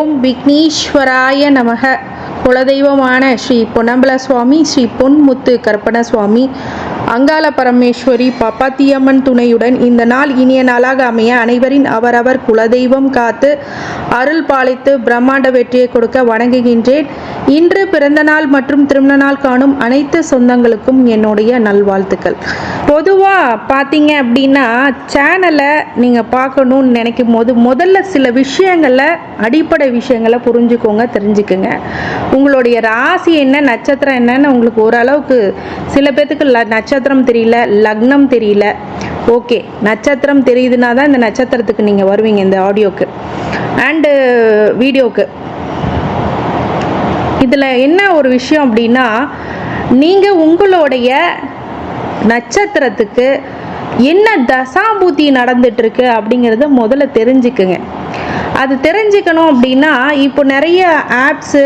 ஓம் விக்னேஸ்வராய நமக. குலதெய்வமான ஸ்ரீ பொன்னம்பல சுவாமி ஸ்ரீ பொன்முத்து கற்பன சுவாமி அங்காள பரமேஸ்வரி பப்பாத்தியம்மன் துணையுடன் இந்த நாள் இனிய நாளாக அமைய அனைவரின் அவரவர் குலதெய்வம் காத்து அருள் பாலித்து பிரம்மாண்ட வெற்றியை கொடுக்க வணங்குகின்றேன். இன்று பிறந்த நாள் மற்றும் திருமண நாள் காணும் அனைத்து சொந்தங்களுக்கும் என்னுடைய நல்வாழ்த்துக்கள். பொதுவாக பார்த்தீங்க அப்படின்னா சேனலை நீங்கள் பார்க்கணும்னு நினைக்கும் போது முதல்ல சில விஷயங்களை அடிப்படை விஷயங்களை புரிஞ்சுக்கோங்க தெரிஞ்சுக்குங்க. உங்களுடைய ராசி என்ன நட்சத்திரம் என்னன்னு உங்களுக்கு ஓரளவுக்கு சில பேர்த்துக்கு நட்சத்திரம் நட்சத்திரம் தெரியல லக்னம் தெரியல. ஓகே நட்சத்திரம் தெரியுதுன்னா தான் இந்த நட்சத்திரத்துக்கு நீங்கள் வருவீங்க இந்த ஆடியோக்கு. அண்டு வீடியோக்கு. இதில் என்ன ஒரு விஷயம் அப்படின்னா நீங்கள் உங்களுடைய நட்சத்திரத்துக்கு என்ன தசாபூதி நடந்துட்டு இருக்கு அப்படிங்கிறத முதல்ல தெரிஞ்சுக்குங்க. அது தெரிஞ்சுக்கணும் அப்படின்னா இப்போ நிறைய ஆப்ஸு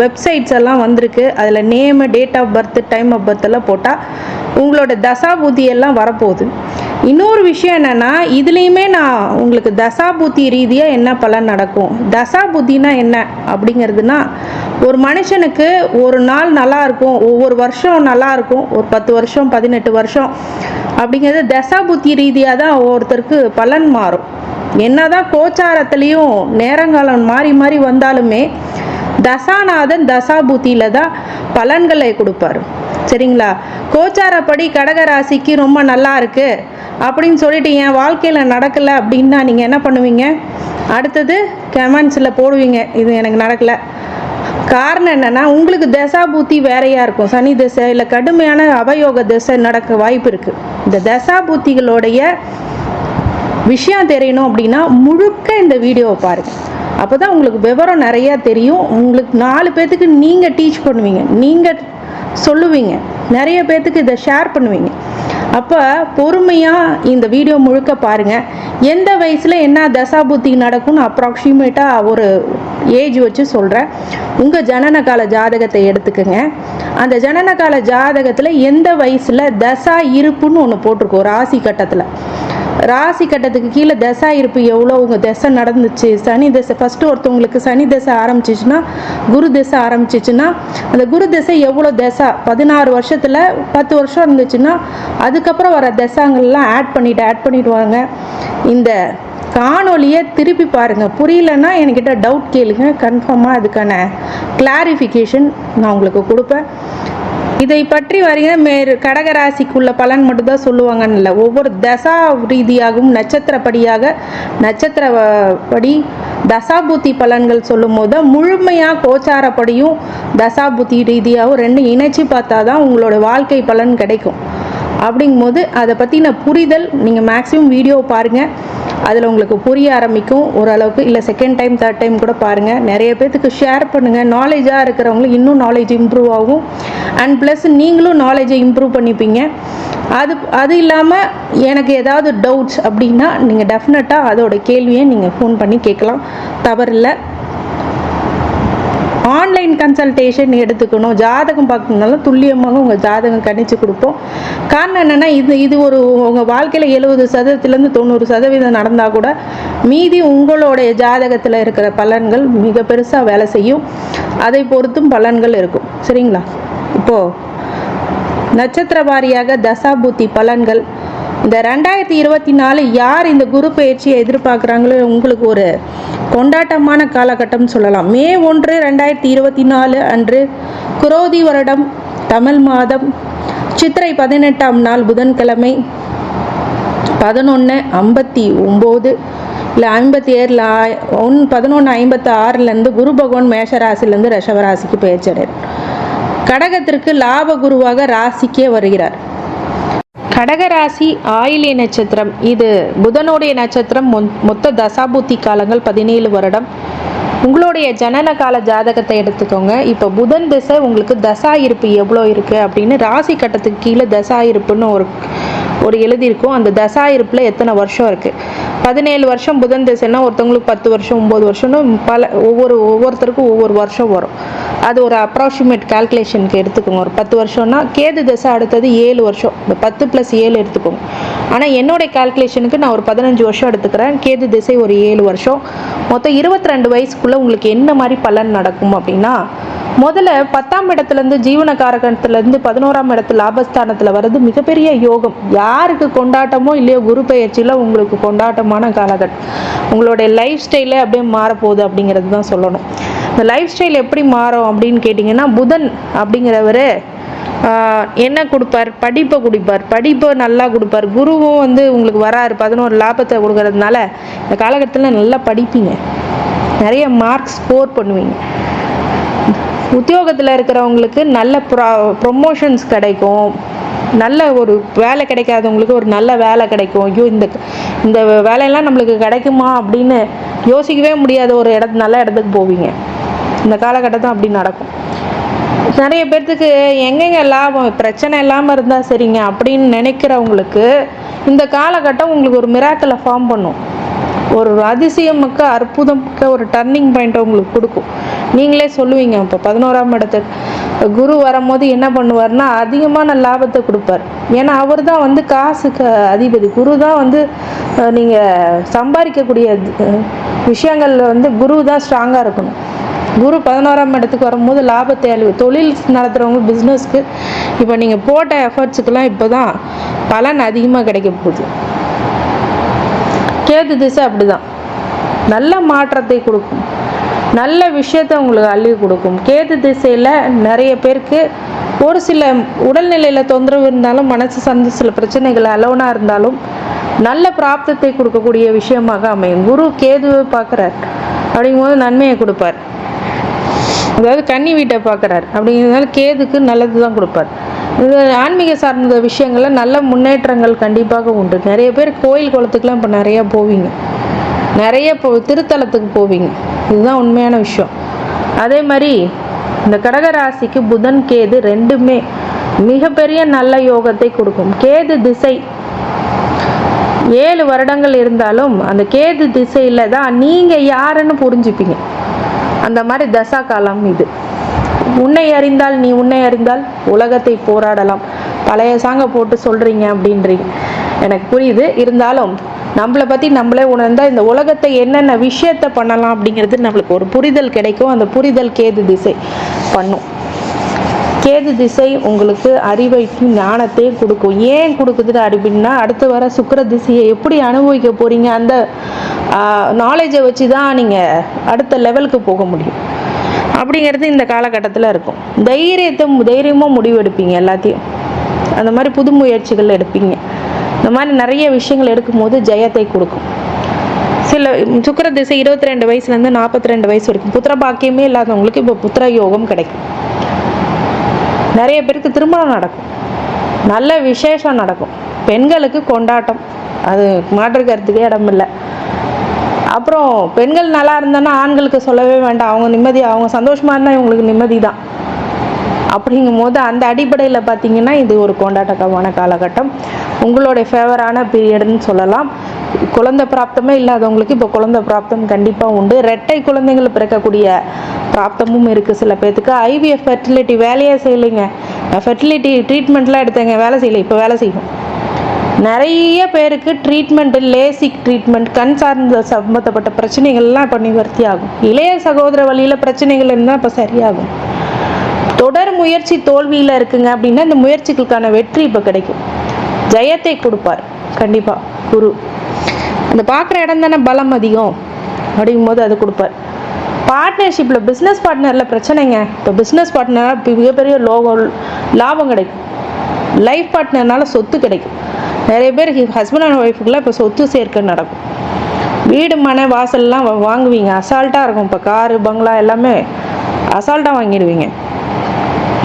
வெப்சைட்ஸ் எல்லாம் வந்திருக்கு. அதில் name date of birth time of birth எல்லாம் போட்டால் உங்களோட தசாபூதி எல்லாம் வரப்போகுது. இன்னொரு விஷயம் என்னென்னா இதுலேயுமே நான் உங்களுக்கு தசாபுத்தி ரீதியாக என்ன பலன் நடக்கும்? தசாபுத்தினா என்ன அப்படிங்கிறதுனா ஒரு மனுஷனுக்கு ஒரு நாள் நல்லா இருக்கும் ஒவ்வொரு வருஷம் நல்லா இருக்கும் ஒரு பத்து வருஷம் பதினெட்டு வருஷம் அப்படிங்கிறது தசாபுத்தி ரீதியாக தான் ஒவ்வொருத்தருக்கு பலன் மாறும். என்னதான் கோச்சாரத்துலேயும் நேரங்காலம் மாறி மாறி வந்தாலுமே தசாநாதன் தசாபுத்தியில் தான் பலன்களை கொடுப்பாரு. சரிங்களா? கோச்சாரப்படி கடக ராசிக்கு ரொம்ப நல்லா இருக்கு. அப்படின்னு சொல்லிட்டு என் வாழ்க்கையில் நடக்கலை அப்படின்னா நீங்கள் என்ன பண்ணுவீங்க? அடுத்தது கமெண்ட்ஸில் போடுவீங்க. இது எனக்கு நடக்கலை. காரணம் என்னென்னா உங்களுக்கு தசாபூத்தி வேறையாக இருக்கும். சனி திசை இல்லை கடுமையான அவயோக திசை நடக்க வாய்ப்பு இருக்குது இந்த தசாபூத்திகளுடைய விஷயம் தெரியணும் அப்படின்னா முழுக்க இந்த வீடியோவை பாருங்கள் அப்போ தான் உங்களுக்கு விவரம் நிறையா தெரியும். உங்களுக்கு நாலு பேர்த்துக்கு நீங்கள் டீச் பண்ணுவீங்க. நீங்கள் சொல்லுவீங்க. நிறைய பேர்த்துக்கு இதை ஷேர் பண்ணுவீங்க. அப்போ பொறுமையாக இந்த வீடியோ முழுக்க பாருங்கள் எந்த வயசில் என்ன தசாபுத்தி நடக்கும்னு அப்ராக்சிமேட்டாக ஒரு ஏஜ் வச்சு சொல்கிறேன் உங்கள் ஜனன கால ஜாதகத்தை எடுத்துக்கோங்க. அந்த ஜனன கால ஜாதகத்தில் எந்த வயசில் தசா இருப்புன்னு ஒன்று போட்டிருக்கோம். ராசி கட்டத்தில். ராசி கட்டத்துக்கு கீழே தசா இருப்பு எவ்வளோ? உங்கள் தசை நடந்துச்சு. சனி தசை ஃபஸ்ட்டு ஒருத்தவங்களுக்கு சனி தசை ஆரம்பிச்சிச்சுன்னா குரு தசை ஆரம்பிச்சிச்சுன்னா அந்த குரு தசை எவ்வளோ தசா? பதினாறு வருஷத்தில் பத்து வருஷம் இருந்துச்சுன்னா அதுக்கப்புறம் வர தசாங்கள்லாம் ஆட் பண்ணிட்டு ஆட் பண்ணிடுவாங்க இந்த காணொலியை திருப்பி பாருங்கள் புரியலன்னா என்கிட்ட டவுட் கேளுங்க. கன்ஃபார்மாக அதுக்கான கிளாரிஃபிகேஷன் நான் உங்களுக்கு கொடுப்பேன். இதை பற்றி வருகிற மேறு கடகராசிக்குள்ள பலன் மட்டும்தான் சொல்லுவாங்கன்னு இல்லை ஒவ்வொரு தசா ரீதியாகவும் நட்சத்திரப்படியாக நட்சத்திர தசாபூத்தி படி தசாபுத்தி பலன்கள் சொல்லும் போது முழுமையாக கோச்சாரப்படியும் தசாபுத்தி ரீதியாகவும் ரெண்டும் இணைச்சி பார்த்தா தான் உங்களோட வாழ்க்கை பலன் கிடைக்கும். அப்படிங்கும்போது அதை பற்றின புரிதல் நீங்கள் மேக்ஸிமம் வீடியோ பாருங்கள் அதில் உங்களுக்கு புரிய ஆரம்பிக்கும். ஓரளவுக்கு இல்லை செகண்ட் டைம் தேர்ட் டைம் கூட பாருங்கள் நிறைய பேர்த்துக்கு ஷேர் பண்ணுங்கள் நாலேஜாக இருக்கிறவங்களுக்கு இன்னும் நாலேஜ் இம்ப்ரூவ் ஆகும். அண்ட் ப்ளஸ் நீங்களும் நாலேஜை இம்ப்ரூவ் பண்ணிப்பீங்க. அது அது இல்லாமல் எனக்கு ஏதாவது டவுட்ஸ் அப்படின்னா நீங்கள் டெஃபினட்டாக அதோட கேள்வியை நீங்கள் ஃபோன் பண்ணி கேட்கலாம். தவறில்லை. ஆன்லைன் கன்சல்டேஷன் எடுத்துக்கணும். ஜாதகம் பார்க்கணுனாலும் துல்லியமாக உங்கள் ஜாதகம் கணிச்சு கொடுப்போம். காரணம் என்னென்னா இது இது ஒரு உங்கள் வாழ்க்கையில் எழுபது சதவீதத்துலேருந்து தொண்ணூறு சதவீதம் நடந்தால் கூட மீதி உங்களுடைய ஜாதகத்தில் இருக்கிற பலன்கள் மிக பெருசாக வேலை செய்யும். அதை பொறுத்தும் பலன்கள் இருக்கும். சரிங்களா? இப்போது நட்சத்திர வாரியாக தசாபூத்தி பலன்கள். இந்த ரெண்டாயிரத்தி இருபத்தி நாலு யார் இந்த குரு பயிற்சியை எதிர்பார்க்குறாங்களோ உங்களுக்கு ஒரு கொண்டாட்டமான காலகட்டம் சொல்லலாம். மே ஒன்று ரெண்டாயிரத்தி இருபத்தி நாலு அன்று குரோதி வருடம் தமிழ் மாதம் சித்திரை பதினெட்டாம் நாள் புதன்கிழமை பதினொன்று ஐம்பத்தி ஒம்பது இல்லை ஐம்பத்தி ஏழில் ஒன் பதினொன்று ஐம்பத்தி ஆறுலேருந்து குரு பகவான் மேஷராசிலேருந்து ரிஷபராசிக்கு பெயர்ச்சடையார் கடகத்திற்கு லாப குருவாக ராசிக்கே வருகிறார். கடகராசி ஆயிலிய நட்சத்திரம். இது புதனுடைய நட்சத்திரம். மொத்த தசாபூத்தி காலங்கள் பதினேழு வருடம். உங்களுடைய ஜனன கால ஜாதகத்தை எடுத்துக்கோங்க. இப்போ புதன் திசை உங்களுக்கு தசா இருப்பு எவ்வளோ இருக்குது அப்படின்னு ராசி கட்டத்துக்கு கீழே தசா இருப்புன்னு ஒரு ஒரு எழுதியிருக்கும். அந்த தசா இருப்பில் எத்தனை வருஷம் இருக்குது பதினேழு வருஷம் புதன் திசைன்னா ஒருத்தவங்களுக்கு பத்து வருஷம் ஒம்பது வருஷம்னு பல ஒவ்வொரு ஒவ்வொருத்தருக்கும் ஒவ்வொரு வருஷம் வரும். அது ஒரு அப்ராக்சிமேட் கால்குலேஷனுக்கு எடுத்துக்கோங்க. ஒரு பத்து வருஷம்னா கேது தசை அடுத்தது ஏழு வருஷம். இந்த பத்து ப்ளஸ் ஏழு எடுத்துக்கோங்க. ஆனால் என்னுடைய கால்குலேஷனுக்கு நான் ஒரு பதினஞ்சு வருஷம் எடுத்துக்கிறேன். கேது திசை ஒரு ஏழு வருஷம். மொத்தம் இருபத்தி ரெண்டு வயசுக்குள்ளே உங்களுக்கு என்ன மாதிரி பலன் நடக்கும் அப்படின்னா முதல்ல பத்தாம் இடத்துலேருந்து ஜீவனகாரகத்துலேருந்து பதினோராம் இடத்து லாபஸ்தானத்தில் வர்றது மிகப்பெரிய யோகம். யாருக்கு கொண்டாட்டமோ இல்லையோ குரு பயிற்சியில் உங்களுக்கு கொண்டாட்டமான காலகட்டம் உங்களுடைய லைஃப் ஸ்டைலே அப்படியே மாறப்போகுது அப்படிங்கிறது தான் சொல்லணும். இந்த லைஃப் ஸ்டைல் எப்படி மாறும் அப்படின்னு கேட்டிங்கன்னா புதன் அப்படிங்கிறவர் என்ன கொடுப்பார்? படிப்பை கொடுப்பார். படிப்பை நல்லா கொடுப்பார். குருவும் வந்து உங்களுக்கு வராரு. பதினோரு லாபத்தை கொடுக்கறதுனால இந்த காலகட்டத்தில் நல்லா படிப்பீங்க. நிறைய மார்க் ஸ்கோர் பண்ணுவீங்க. உத்தியோகத்தில் இருக்கிறவங்களுக்கு நல்ல ப்ரா ப்ரொமோஷன்ஸ் கிடைக்கும். நல்ல ஒரு வேலை கிடைக்காதவங்களுக்கு ஒரு நல்ல வேலை கிடைக்கும். ஐயோ இந்த இந்த வேலையெல்லாம் நம்மளுக்கு கிடைக்குமா அப்படின்னு யோசிக்கவே முடியாத ஒரு இடத்து நல்ல இடத்துக்கு போவீங்க. இந்த காலகட்டத்தில் அப்படி நடக்கும். நிறைய பேர்த்துக்கு எங்கெங்க லாபம் பிரச்சனை இல்லாமல் இருந்தால் சரிங்க அப்படின்னு நினைக்கிறவங்களுக்கு இந்த காலகட்டம் உங்களுக்கு ஒரு மிராக்கலை ஃபார்ம் பண்ணும். ஒரு அதிசயமிக்க அற்புதமிக்க ஒரு டர்னிங் பாயிண்ட்டை உங்களுக்கு கொடுக்கும். நீங்களே சொல்லுவீங்க இப்போ பதினோராம் இடத்துக்கு குரு வரும்போது என்ன பண்ணுவார்னா அதிகமான லாபத்தை கொடுப்பார். ஏன்னா அவர் தான் வந்து காசுக்கு அதிபதி. குரு தான் வந்து நீங்கள் சம்பாதிக்கக்கூடிய விஷயங்களில் விஷயங்கள்ல வந்து குரு தான் ஸ்ட்ராங்காக இருக்கணும். குரு பதினோராம் இடத்துக்கு வரும்போது லாபத்தை அழிவு. தொழில் நடத்துகிறவங்க பிஸ்னஸ்க்கு இப்போ நீங்கள் போட்ட எஃபர்ட்ஸுக்கெல்லாம் இப்போ தான் பலன் அதிகமாக கிடைக்க போகுது. கேது திசை அப்படிதான். நல்ல மாற்றத்தை கொடுக்கும். நல்ல விஷயத்தை உங்களுக்கு அள்ளி கொடுக்கும். கேது திசையில் நிறைய பேருக்கு ஒரு சில உடல்நிலையில் தொந்தரவு இருந்தாலும் மனசு சந்த சில பிரச்சனைகள் அலோனாக இருந்தாலும் நல்ல பிராப்தத்தை கொடுக்கக்கூடிய விஷயமாக அமையும். குரு கேதுவை பார்க்குறார். அப்படிங்கும்போது நன்மையை கொடுப்பார். அதாவது கன்னி வீட்டை பார்க்குறாரு. அப்படிங்கிறதுனால கேதுக்கு நல்லது தான் கொடுப்பார். ஆன்மீக சார்ந்த விஷயங்களில் நல்ல முன்னேற்றங்கள் கண்டிப்பாக உண்டு. நிறைய பேர் கோயில் குளத்துக்குலாம் இப்போ நிறையா போவீங்க. நிறைய போ திருத்தலத்துக்கு போவீங்க. இதுதான் உண்மையான விஷயம். அதே மாதிரி இந்த கடக ராசிக்கு புதன் கேது ரெண்டுமே மிகப்பெரிய நல்ல யோகத்தை கொடுக்கும். கேது திசை. ஏழு வருடங்கள் இருந்தாலும் அந்த கேது திசையில் தான் நீங்கள் யாருன்னு புரிஞ்சுப்பீங்க. அந்த மாதிரி தசா காலம் இது. உன்னை அறிந்தால் நீ உன்னை அறிந்தால் உலகத்தை போராடலாம். பழைய சாங்க போட்டு சொல்கிறீங்க அப்படின்றீங்க எனக்கு புரியுது. இருந்தாலும் நம்மளை பற்றி நம்மளே உணர்ந்தால் இந்த உலகத்தை என்னென்ன விஷயத்த பண்ணலாம் அப்படிங்கிறது நம்மளுக்கு ஒரு புரிதல் கிடைக்கும். அந்த புரிதல் கேது திசை பண்ணும். கேது திசை உங்களுக்கு அறிவையும் ஞானத்தையும் கொடுக்கும். ஏன் கொடுக்குது அப்படின்னா அடுத்து வர சுக்கிர திசையை எப்படி அனுபவிக்க போறீங்க? அந்த நாலேஜை வச்சு தான் நீங்கள் அடுத்த லெவலுக்கு போக முடியும். அப்படிங்கிறது இந்த காலகட்டத்தில் இருக்கும். தைரியத்தை தைரியமாக முடிவெடுப்பீங்க எல்லாத்தையும். அந்த மாதிரி புது முயற்சிகள் எடுப்பீங்க. இந்த மாதிரி நிறைய விஷயங்கள் எடுக்கும்போது ஜெயத்தை கொடுக்கும். சில சுக்கர திசை இருபத்தி ரெண்டு வயசுலேருந்து நாற்பத்தி ரெண்டு வயசு வரைக்கும் புத்திர பாக்கியமே இல்லாதவங்களுக்கு இப்போ புத்திர யோகம் கிடைக்கும். நிறைய பேருக்கு திருமணம் நடக்கும். நல்ல விசேஷம் நடக்கும். பெண்களுக்கு கொண்டாட்டம். அது மாற்று கருத்துக்கே இடம் இல்லை அப்புறம் பெண்கள் நல்லா இருந்தான்னா ஆண்களுக்கு சொல்லவே வேண்டாம். அவங்க நிம்மதி அவங்க சந்தோஷமா இருந்தால் இவங்களுக்கு நிம்மதி தான். அப்படிங்கும் போது அந்த அடிப்படையில் பார்த்தீங்கன்னா இது ஒரு கொண்டாட்டமான காலகட்டம். உங்களுடைய ஃபேவரான பீரியட்னு சொல்லலாம். குழந்தை பிராப்தமே இல்லாதவங்களுக்கு இப்போ குழந்தை பிராப்தம் கண்டிப்பாக உண்டு. ரெட்டை குழந்தைகள் பிறக்கக்கூடிய பிராப்தமும் இருக்குது சில பேர்த்துக்கு ஐவிஎஃப் ஃபெர்டிலிட்டி வேலையே செய்யலைங்க. ஃபெர்டிலிட்டி ட்ரீட்மெண்ட்லாம் எடுத்தேங்க. வேலை செய்யலை. இப்போ வேலை செய்யும் நிறைய பேருக்கு ட்ரீட்மெண்ட்டு லேசிக் ட்ரீட்மெண்ட் கண் சார்ந்த சம்மந்தப்பட்ட பிரச்சனைகள்லாம் இப்போ நிவர்த்தி ஆகும். இளைய சகோதர வழியில் பிரச்சனைகள் இருந்தால் இப்போ சரியாகும். தொடர் முயற்சி தோல்வியில் இருக்குங்க அப்படின்னா இந்த முயற்சிகளுக்கான வெற்றி இப்போ கிடைக்கும். ஜெயத்தை கொடுப்பார். கண்டிப்பாக குரு. அந்த பார்க்குற இடம் தானே பலம் அதிகம் அப்படிங்கும்போது அது கொடுப்பார். பார்ட்னர்ஷிப்பில் பிஸ்னஸ் பார்ட்னரில் பிரச்சனைங்க. இப்போ பிஸ்னஸ் பார்ட்னராக மிகப்பெரிய லோகம் லாபம் கிடைக்கும். லைஃப் பார்ட்னர்னால சொத்து கிடைக்கும். நிறைய பேர் ஹஸ்பண்ட் அண்ட் ஒய்ஃபுக்கெல்லாம் இப்போ சொத்து சேர்க்கை நடக்கும். வீடு மனை வாசல்லாம் வாங்குவீங்க. அசால்ட்டாக இருக்கும். இப்போ காரு பங்களா எல்லாமே அசால்ட்டாக வாங்கிடுவீங்க.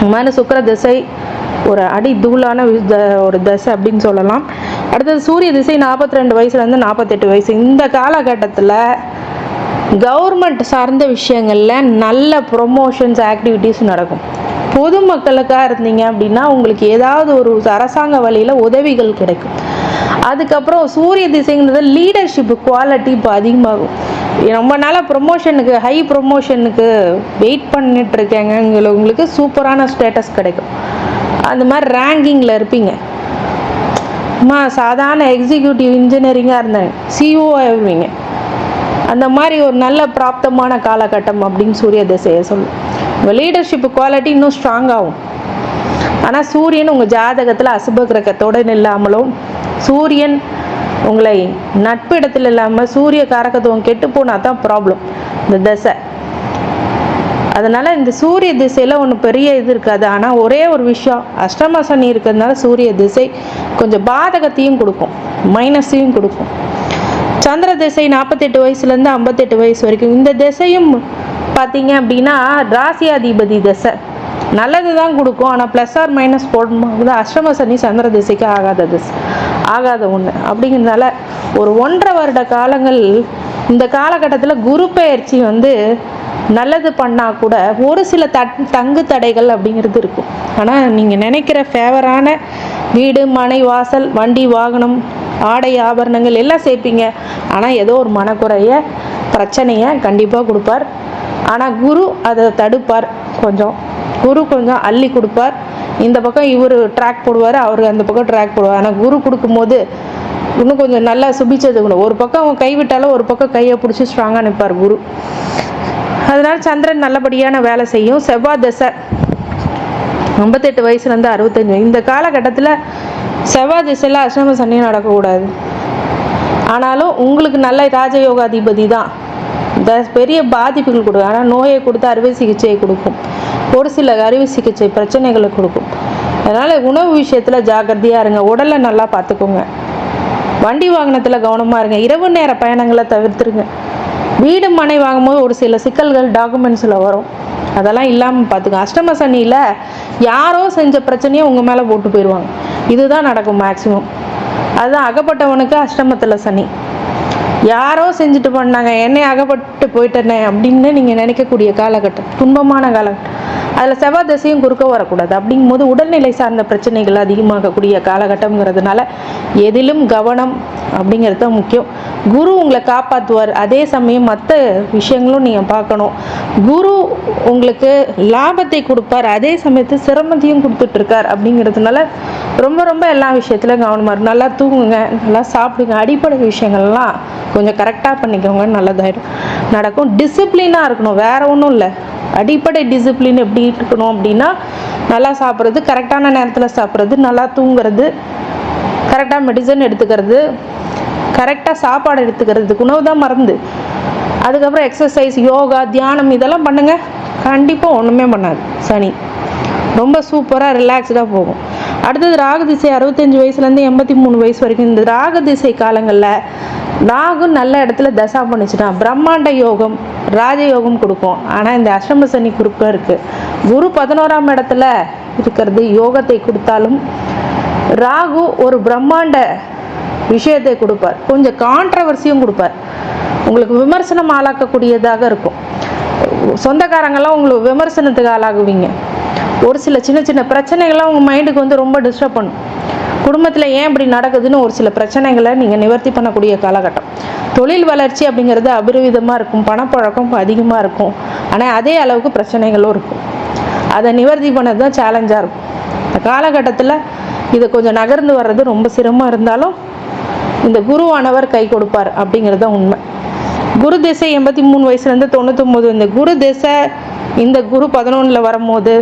மன சுக்கர சுக்கிர திசை ஒரு அடி தூளான வி- த- ஒரு திசை அப்படின்னு சொல்லலாம். அடுத்தது சூரிய திசை நாற்பத்தி ரெண்டு வயசுலேருந்து நாற்பத்தெட்டு வயசு. இந்த காலகட்டத்தில் கவர்மெண்ட் சார்ந்த விஷயங்களில் நல்ல ப்ரொமோஷன்ஸ் ஆக்டிவிட்டீஸ் நடக்கும். பொதுமக்களுக்காக இருந்தீங்க அப்படின்னா உங்களுக்கு ஏதாவது ஒரு அரசாங்க வழியில் உதவிகள் கிடைக்கும். அதுக்கப்புறம் சூரிய திசைங்கிறது லீடர்ஷிப் குவாலிட்டி இப்போ அதிகமாகும். ரொம்ப நாளாக ப்ரொமோஷனுக்கு ஹை ப்ரொமோஷனுக்கு வெயிட் பண்ணிட்டு இருக்கேங்க உங்களுக்கு- சூப்பரான ஸ்டேட்டஸ் கிடைக்கும். அந்த மாதிரி ரேங்கிங்கில் இருப்பீங்க. அம்மா சாதாரண எக்ஸிக்யூட்டிவ் இன்ஜினியரிங்காக இருந்தேன். சிஓ ஆயிருவீங்க அந்த மாதிரி ஒரு நல்ல பிராப்தமான காலகட்டம் அப்படின்னு சூரிய திசையை சொல்லும். உங்கள் லீடர்ஷிப் குவாலிட்டி இன்னும் ஸ்ட்ராங் ஆகும். ஆனால் சூரியன் உங்கள் ஜாதகத்தில் அசுப கிரகத்தோடு இல்லாமலும் சூரியன் உங்களை நட்பு இடத்துல இல்லாமல் சூரிய காரகத்துவம் கெட்டு போனால் தான் ப்ராப்ளம் இந்த திசை. அதனால் இந்த சூரிய திசையில் ஒன்றும் பெரிய இது இருக்காது. ஆனால் ஒரே ஒரு விஷயம் அஷ்டம சனி இருக்கிறதுனால சூரிய திசை கொஞ்சம் பாதகத்தையும் கொடுக்கும் மைனஸையும் கொடுக்கும். சந்திர திசை நாற்பத்தெட்டு வயசுலேருந்து ஐம்பத்தெட்டு வயசு வரைக்கும் இந்த திசையும் பார்த்தீங்க அப்படின்னா ராசியாதிபதி திசை. நல்லது தான் கொடுக்கும். ஆனால் ப்ளஸ் ஆர் மைனஸ் போடும்போது அஷ்டம சனி சந்திர திசைக்கு ஆகாத திசை. ஆகாத ஒன்று அப்படிங்கிறதுனால ஒரு ஒன்றரை வருட காலங்கள் இந்த காலகட்டத்தில் குரு பயிற்சி வந்து நல்லது பண்ணால் கூட ஒரு சில தட் தங்கு தடைகள் அப்படிங்கிறது இருக்கும். ஆனால் நீங்கள் நினைக்கிற ஃபேவரான வீடு மனை வாசல் வண்டி வாகனம் ஆடை ஆபரணங்கள் எல்லாம் சேர்ப்பீங்க. ஆனால் ஏதோ ஒரு மனக்குறைய பிரச்சனையை கண்டிப்பாக கொடுப்பார். ஆனால் குரு அதை தடுப்பார் கொஞ்சம். குரு கொஞ்சம் அள்ளி கொடுப்பார். இந்த பக்கம் இவர் ட்ராக் போடுவார் அவர் அந்த பக்கம் ட்ராக் போடுவார். ஆனால் குரு கொடுக்கும்போது இன்னும் கொஞ்சம் நல்லா சுபிச்சது கூட ஒரு பக்கம் அவன் கைவிட்டாலும் ஒரு பக்கம் கையை பிடிச்சி ஸ்ட்ராங்காக நிற்பார் குரு. அதனால் சந்திரன் நல்லபடியான வேலை செய்யும். செவ்வாய் தசை ஐம்பத்தெட்டு வயசுலேருந்து அறுபத்தஞ்சு இந்த காலகட்டத்தில் செவ்வாய் திசையில் அஷ்டம சனி நடக்கக்கூடாது. ஆனாலும் உங்களுக்கு நல்ல ராஜயோகாதிபதி தான். த பெரிய பாதிப்புகள் கொடுக்கும். ஆனால் நோயை கொடுத்து அறுவை சிகிச்சையை கொடுக்கும். ஒரு சில அறுவை சிகிச்சை பிரச்சனைகளை கொடுக்கும். அதனால் உணவு விஷயத்தில் ஜாக்கிரதையாக இருங்க. உடலை நல்லா பார்த்துக்கோங்க. வண்டி வாகனத்தில் கவனமாக இருங்க. இரவு நேர பயணங்களை தவிர்த்துருங்க. வீடு மனை வாங்கும்போது ஒரு சில சிக்கல்கள் டாக்குமெண்ட்ஸில் வரும். அதெல்லாம் இல்லாமல் பார்த்துக்கோங்க. அஷ்டம சனியில் யாரோ செஞ்ச பிரச்சனையை உங்கள் மேலே போட்டு போயிடுவாங்க. இதுதான் நடக்கும் மேக்ஸிமம் அதுதான் அகப்பட்டவனுக்கு அஷ்டமத்தில் சனி. யாரோ செஞ்சுட்டு பண்ணாங்க என்னை அகப்பட்டு போயிட்டேனே அப்படின்னு நீங்கள் நினைக்கக்கூடிய காலகட்டம் துன்பமான காலகட்டம். அதில் செவ்வாய் திசையும் குறுக்க வரக்கூடாது. அப்படிங்கும்போது உடல்நிலை சார்ந்த பிரச்சனைகள் அதிகமாகக்கூடிய காலகட்டம்ங்கிறதுனால எதிலும் கவனம் அப்படிங்கிறது தான் முக்கியம். குரு உங்களை காப்பாற்றுவார் அதே சமயம் மற்ற விஷயங்களும் நீங்கள் பார்க்கணும். குரு உங்களுக்கு லாபத்தை கொடுப்பார். அதே சமயத்து சிரமத்தையும் கொடுத்துட்ருக்கார் அப்படிங்கிறதுனால ரொம்ப ரொம்ப எல்லா விஷயத்துலையும் கவனமாக இருக்கும் நல்லா தூங்குங்க நல்லா சாப்பிடுங்க. அடிப்படை விஷயங்கள்லாம் கொஞ்சம் கரெக்டாக பண்ணிக்கோங்க நல்லதாயிடும். நடக்கும். டிசிப்ளினாக இருக்கணும். வேற ஒன்றும் இல்லை. அடிப்படை டிசிப்ளின் எப்படி இருக்கணும் அப்படின்னா நல்லா சாப்பிட்றது கரெக்டான நேரத்தில் சாப்பிட்றது நல்லா தூங்குறது கரெக்டாக மெடிசன் எடுத்துக்கிறது கரெக்டாக சாப்பாடு எடுத்துக்கிறதுக்கு உணவு தான் மருந்து அதுக்கப்புறம் எக்ஸசைஸ் யோகா தியானம் இதெல்லாம் பண்ணுங்கள் கண்டிப்பாக ஒன்றுமே பண்ணாது சனி. ரொம்ப சூப்பராக ரிலாக்ஸ்டாக போகும். அடுத்தது ராகு திசை அறுபத்தஞ்சு வயசுலேருந்து எண்பத்தி மூணு வயசு வரைக்கும் இந்த ராகு திசை காலங்களில் ராகு நல்ல இடத்துல தசா பண்ணுச்சுன்னா பிரம்மாண்ட யோகம் ராஜயோகம் கொடுக்கும். ஆனால் இந்த அஷ்டம சனி குறுக்க இருக்குது குரு பதினோராம் இடத்துல இருக்கிறது யோகத்தை கொடுத்தாலும் ராகு ஒரு பிரம்மாண்ட விஷயத்தை கொடுப்பார். கொஞ்சம் கான்ட்ரவர்சியும் கொடுப்பார். உங்களுக்கு விமர்சனம் ஆளாக்கக்கூடியதாக இருக்கும். சொந்தக்காரங்கெல்லாம் உங்களுக்கு விமர்சனத்துக்கு ஆளாகுவீங்க. ஒரு சில சின்ன சின்ன பிரச்சனைகள்லாம் உங்கள் மைண்டுக்கு வந்து ரொம்ப டிஸ்டர்ப் பண்ணும். குடும்பத்தில் ஏன் இப்படி நடக்குதுன்னு ஒரு சில பிரச்சனைகளை நீங்கள் நிவர்த்தி பண்ணக்கூடிய காலகட்டம். தொழில் வளர்ச்சி அப்படிங்கிறது அபரிவிதமாக இருக்கும். பணப்பழக்கம் அதிகமாக இருக்கும். ஆனால் அதே அளவுக்கு பிரச்சனைகளும் இருக்கும். அதை நிவர்த்தி பண்ணது தான் சேலஞ்சாக இருக்கும். இந்த காலகட்டத்தில் இது கொஞ்சம் நகர்ந்து வர்றது ரொம்ப சிரமம் இருந்தாலும் இந்த குருவானவர் கை கொடுப்பார் அப்படிங்கிறது தான் உண்மை. குரு திசை எண்பத்தி மூணு வயசுலேருந்து தொண்ணூத்தொம்போது. இந்த குரு திசை இந்த குரு பதினொன்றில் வரும்போது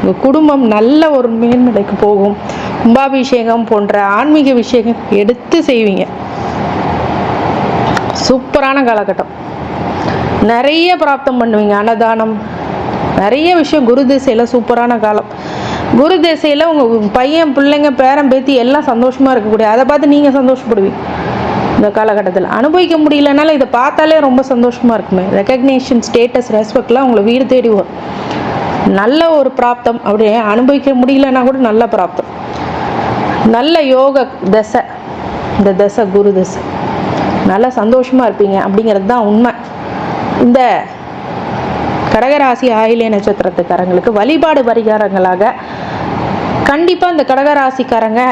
உங்கள் குடும்பம் நல்ல ஒரு மேன்மைக்கு போகும். கும்பாபிஷேகம் போன்ற ஆன்மீக விஷயங்கள் எடுத்து செய்வீங்க. சூப்பரான காலகட்டம். நிறைய பிராப்தம் பண்ணுவீங்க. அன்னதானம் நிறைய விஷயம் குரு திசையில் சூப்பரான காலம். குரு திசையில் உங்கள் பையன் பிள்ளைங்க பேரன் பேத்தி எல்லாம் சந்தோஷமாக இருக்கக்கூடிய அதை பார்த்து நீங்கள் சந்தோஷப்படுவீங்க. இந்த காலகட்டத்தில். அனுபவிக்க முடியலனால இதை பார்த்தாலே ரொம்ப சந்தோஷமாக இருக்குமே. ரெக்கக்னேஷன் ஸ்டேட்டஸ் ரெஸ்பெக்ட்லாம் உங்களை வீடு தேடி வரும். நல்ல ஒரு பிராப்தம். அப்படியே அனுபவிக்க முடியலன்னா கூட நல்ல பிராப்தம். நல்ல யோக தசை. இந்த தசை குரு தசை. நல்ல சந்தோஷமாக இருப்பீங்க. அப்படிங்கிறது தான் உண்மை. இந்த கடகராசி ஆயிலே நட்சத்திரத்துக்காரங்களுக்கு வழிபாடு பரிகாரங்களாக கண்டிப்பாக இந்த கடகராசிக்காரங்க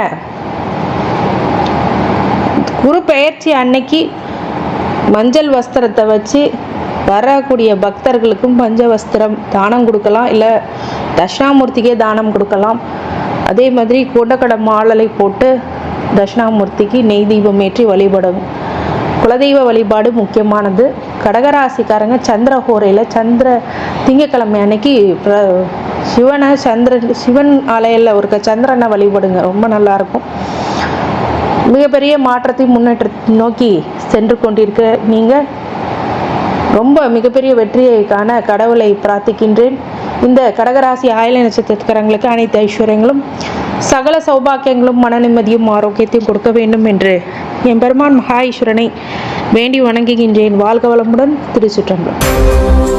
குரு பெயர்ச்சி அன்னைக்கு மஞ்சள் வஸ்திரத்தை வச்சு வரக்கூடிய பக்தர்களுக்கும் பஞ்ச வஸ்திரம் தானம் கொடுக்கலாம் இல்லை தட்சிணாமூர்த்திக்கே தானம் கொடுக்கலாம். அதே மாதிரி கொண்டக்கடை மாலலை போட்டு தட்சிணாமூர்த்திக்கு நெய் தீபம் ஏற்றி வழிபடும் குலதெய்வ வழிபாடு முக்கியமானது. கடகராசிக்காரங்க சந்திர ஹோரையில் சந்திர திங்கக்கிழமை அன்னைக்கு சிவனை சந்திரன் சிவன் ஆலயில் இருக்க சந்திரனை வழிபடுங்க. ரொம்ப நல்லாயிருக்கும். மிகப்பெரிய மாற்றத்தை முன்னேற்ற நோக்கி சென்று கொண்டிருக்க நீங்கள் ரொம்ப மிகப்பெரிய வெற்றியை காண கடவுளை பிரார்த்திக்கின்றேன். இந்த கடகராசி ஆயில நட்சத்திரக்காரங்களுக்கு அனைத்து ஐஸ்வர்யங்களும் சகல சௌபாக்கியங்களும் மன நிம்மதியும் ஆரோக்கியத்தையும் கொடுக்க வேண்டும் என்று என் பெருமான் மகா ஈஸ்வரனை வேண்டி வணங்குகின்றேன். வாழ்க வளமுடன் திருச்சிற்றம்பலம்.